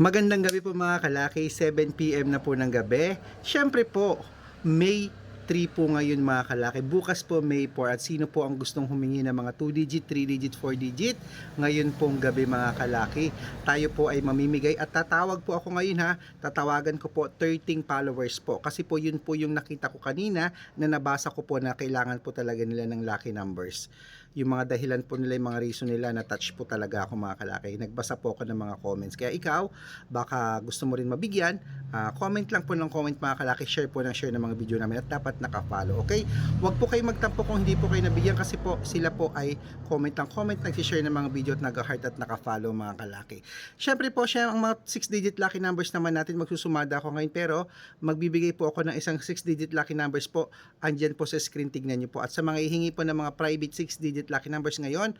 Magandang gabi po mga kalaki, 7pm na po ng gabi. Siyempre po, May 3 po ngayon mga kalaki. Bukas po May 4 at sino po ang gustong humingi ng mga 2 digit, 3 digit, 4 digit? Ngayon pong gabi mga kalaki. Tayo po ay mamimigay at tatawag po ako ngayon ha. Tatawagan ko po 13 followers po. Kasi po yun po yung nakita ko kanina na nabasa ko po na kailangan po talaga nila ng lucky numbers yung mga dahilan po nila, yung mga reason nila na touch po talaga ako mga kalaki. Nagbasa po ako ng mga comments. Kaya ikaw, baka gusto mo rin mabigyan, ah, comment lang po ng comment mga kalaki, share po ng share ng mga video namin at dapat nakafollow. Okay? Huwag po kayo magtampo kung hindi po kayo nabigyan kasi po sila po ay comment lang comment, nag-share ng mga video at nag-heart at nakafollow mga kalaki. Syempre po, siya ang mga 6-digit lucky numbers naman natin magsusumada ako ngayon pero magbibigay po ako ng isang 6-digit lucky numbers po. Andyan po sa screen, tignan nyo po. At sa mga ihingi po ng mga private 6-digit lucky numbers ngayon,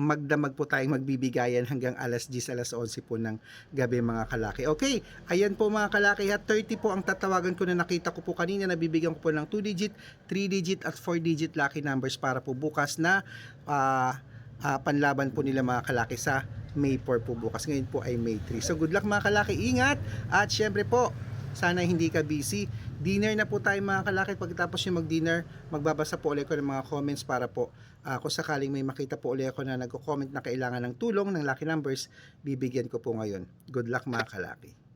magdamag po tayong magbibigayan hanggang alas 10, alas 11 po ng gabi mga kalaki. Okay, ayan po mga kalaki at 30 po ang tatawagan ko na nakita ko po kanina, nabibigyan ko po ng 2 digit, 3 digit at 4 digit lucky numbers para po bukas na ah, ah, panlaban po nila mga kalaki sa May 4 po bukas. Ngayon po ay May 3. So good luck mga kalaki, ingat at syempre po, sana hindi ka busy. Dinner na po tayo mga kalaki. Pagkatapos yung mag-dinner, magbabasa po ulit ko ng mga comments para po ah, kung sakaling may makita po ulit ako na nagko-comment na kailangan ng tulong ng lucky numbers, bibigyan ko po ngayon. Good luck mga kalaki.